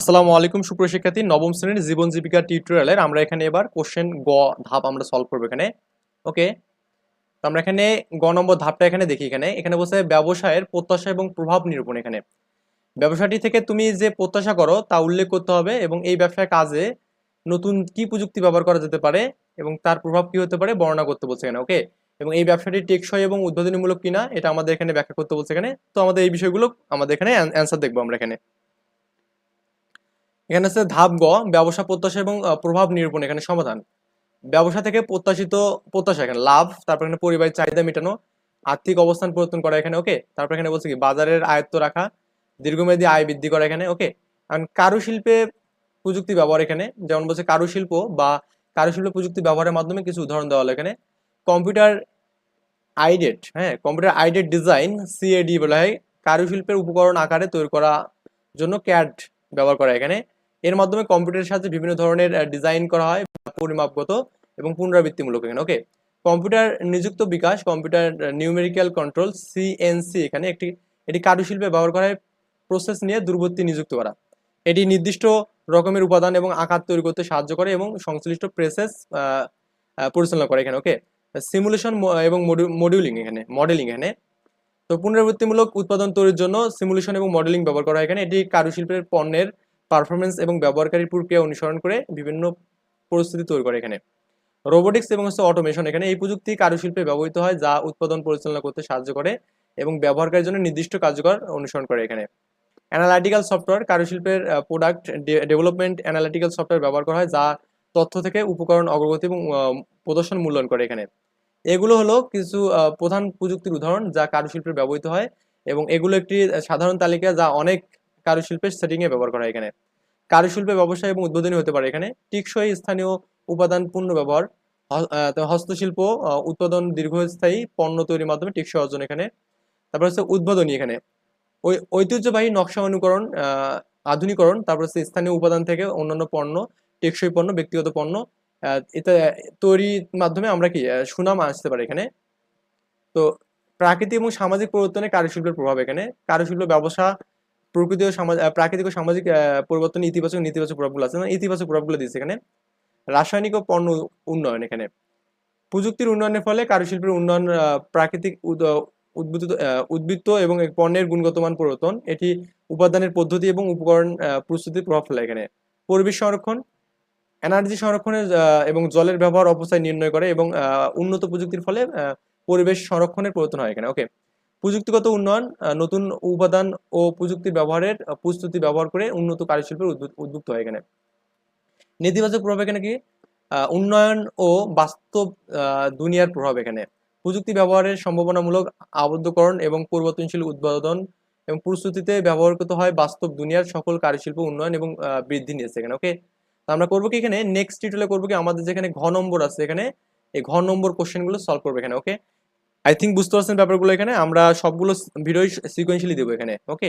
আসসালামু আলাইকুম সুপ্রশিক্ষার্থী নবম শ্রেণির জীবন জীবিকা টিউটোরিয়ালের আমরা এখানে এবার কোশ্চেন গ ধাপ আমরা সলভ করব এখানে। ওকে তো আমরা এখানে গ নম্বর ধাপটা এখানে দেখি এখানে। এখানে বসে ব্যবসায়ের প্রত্যাশা এবং প্রভাব নিরূপণ এখানে। ব্যবসাটি থেকে তুমি যে প্রত্যাশা করো, তা উল্লেখ করতে হবে এবং এই ব্যবসায় কাজে নতুন কি প্রযুক্তি ব্যবহার করা যেতে পারে এবং তার প্রভাব কি হতে পারে বর্ণনা করতে বলছে এখানে। ওকে এবং এই ব্যবসাটি টেকসই এবং উদ্বোধনীমূলক কিনা, এটা আমাদের এখানে ব্যাখ্যা করতে বলছে এখানে। তো আমাদের এই বিষয়গুলো আমাদের এখানে অ্যান্সার দেখব আমরা এখানে। এখানে আছে ধাপ গ, ব্যবসা, প্রত্যাশা এবং প্রভাব নিরূপণ, এখানে সমাধান। ব্যবসা থেকে প্রত্যাশিত প্রত্যাশা, এখানে লাভ, তারপর এখানে পরিবারের চাহিদা মেটানো, আর্থিক অবস্থান পরিবর্তন করা এখানে ওকে তারপর এখানে বলছে কি, বাজারের আয়ত্ত রাখা, দীর্ঘমেয়াদী আয় বৃদ্ধি করা এখানে ওকে কারণ কারুশিল্পে প্রযুক্তি ব্যবহার এখানে, যেমন বলছে কারুশিল্প বা কারুশিল্প প্রযুক্তি ব্যবহারের মাধ্যমে কিছু উদাহরণ দেওয়া হলো এখানে। কম্পিউটার আইডেট হ্যাঁ? কম্পিউটার আইডেট ডিজাইন সিএডি বলা হয়, কারুশিল্পের উপকরণ আকারে তৈরি করা জন্য ক্যাড ব্যবহার করা এখানে। এর মাধ্যমে কম্পিউটারের সাথে বিভিন্ন ধরনের ডিজাইন করা হয় পরিমাপগত এবং পুনরাবৃত্তিমূলক এখানে ওকে কম্পিউটার নিযুক্ত বিকাশ, কম্পিউটার নিউমেরিক্যাল কন্ট্রোল সিএনসি এখানে একটি, এটি কারুশিল্পে ব্যবহার করা হয় প্রসেস নিয়ে দূরবর্তী নিযুক্ত করা এটি নির্দিষ্ট রকমের উপাদান এবং আকার তৈরি করতে সাহায্য করে এবং সংশ্লিষ্ট প্রসেস পরিচালনা করে এখানে ওকে সিমুলেশন এবং মডিউলিং এখানে মডেলিং এখানে। তো পুনরাবৃত্তিমূলক উৎপাদন তৈরির জন্য সিমুলেশন এবং মডেলিং ব্যবহার করা হয় এখানে। এটি কারুশিল্পের পণ্যের পারফরমেন্স এবং ব্যবহারকারী প্রক্রিয়া অনুসরণ করে বিভিন্ন পরিস্থিতি তৈরি করে এখানে। রোবোটিক্স এবং হচ্ছে অটোমেশন এখানে এই প্রযুক্তি কারুশিল্পে ব্যবহৃত হয় যা উৎপাদন পরিচালনা করতে সাহায্য করে এবং ব্যবহারকারীর জন্য নির্দিষ্ট কার্যকর অনুসরণ করে এখানে। অ্যানালাইটিক্যাল সফটওয়্যার কারুশিল্পের প্রোডাক্ট ডেভেলপমেন্ট অ্যানালাইটিক্যাল সফটওয়্যার ব্যবহার করা হয় যা তথ্য থেকে উপকরণ, অগ্রগতি এবং প্রদর্শন মূল্যায়ন করে এখানে। এগুলো হলো কিছু প্রধান প্রযুক্তির উদাহরণ যা কারুশিল্পে ব্যবহৃত হয় এবং এগুলো একটি সাধারণ তালিকা যা অনেক কারুশিল্পের সেটিংয়ে ব্যবহার করা এখানে। কারুশিল্পে ব্যবসায় এবং উদ্বোধনী হতে পারে এখানে। টিকসই স্থানীয় উপাদান পূর্ণ ব্যবহার হস্তশিল্প উৎপাদন দীর্ঘস্থায়ী পণ্য তৈরির মাধ্যমে টিকসই অর্জন এখানে। তারপর হচ্ছে উদ্বোধনী এখানে। ওই ঐতিহ্যবাহী নকশা অনুকরণ আধুনিকরণ, তারপর হচ্ছে স্থানীয় উপাদান থেকে অন্যান্য পণ্য, টেকসই পণ্য, ব্যক্তিগত পণ্য তৈরির মাধ্যমে আমরা কি সুনাম আসতে পারি এখানে। তো প্রাকৃতিক এবং সামাজিক পরিবর্তনে কারুশিল্পের প্রভাব এখানে। কারুশিল্প ব্যবসা প্রকৃতি ও সমাজ প্রাকৃতিক ও সামাজিক পরিবর্তন ইতিবাচক নেতিবাচক প্রভাবগুলো আছে। মানে ইতিবাচক প্রভাবগুলো দিচ্ছে এখানে। রাসায়নিক ও পণ্য উন্নয়ন এখানে। প্রযুক্তির উন্নয়নের ফলে কারুশিল্পের উন্নয়ন প্রাকৃতিক উদ- উদ্বুদ্ধ আহ, উদ্বৃত্ত এবং পণ্যের গুণগত মান পরিবর্তন এটি উপাদানের পদ্ধতি এবং উপকরণ প্রস্তুতির প্রভাব ফেলে এখানে। পরিবেশ সংরক্ষণ এনার্জি সংরক্ষণের এবং জলের ব্যবহার অপচয় নির্ণয় করে এবং উন্নত প্রযুক্তির ফলে পরিবেশ সংরক্ষণের পরিবর্তন হয় এখানে। ওকে। প্রযুক্তিগত উন্নয়ন নতুন উপাদান ও প্রযুক্তির ব্যবহারের প্রস্তুতি ব্যবহার করে উন্নত কারুশিল্পের উদ্বুদ্ধ হয় এখানে। নেতিবাচক প্রভাব এখানে কি? উন্নয়ন ও বাস্তব দুনিয়ার প্রভাব এখানে। প্রযুক্তি ব্যবহারের সম্ভাবনামূলক আবদ্ধকরণ এবং পরিবর্তনশীল উদ্বোধন এবং প্রস্তুতিতে ব্যবহৃত হয় বাস্তব দুনিয়ার সকল কারুশিল্প উন্নয়ন এবং বৃদ্ধি নিয়েছে এখানে ওকে আমরা করব কি এখানে? নেক্সট টিউটোরিয়ালে করব কি? আমাদের যেখানে ঘ নম্বর আছে এখানে, এই ঘ নম্বর কোশ্চেনগুলো সলভ করব এখানে ওকে আই থিঙ্ক বুঝতে পারছেন ব্যাপারগুলো এখানে। আমরা সবগুলো ভিডিও সিকোয়েন্সিয়ালি দেবো এখানে ওকে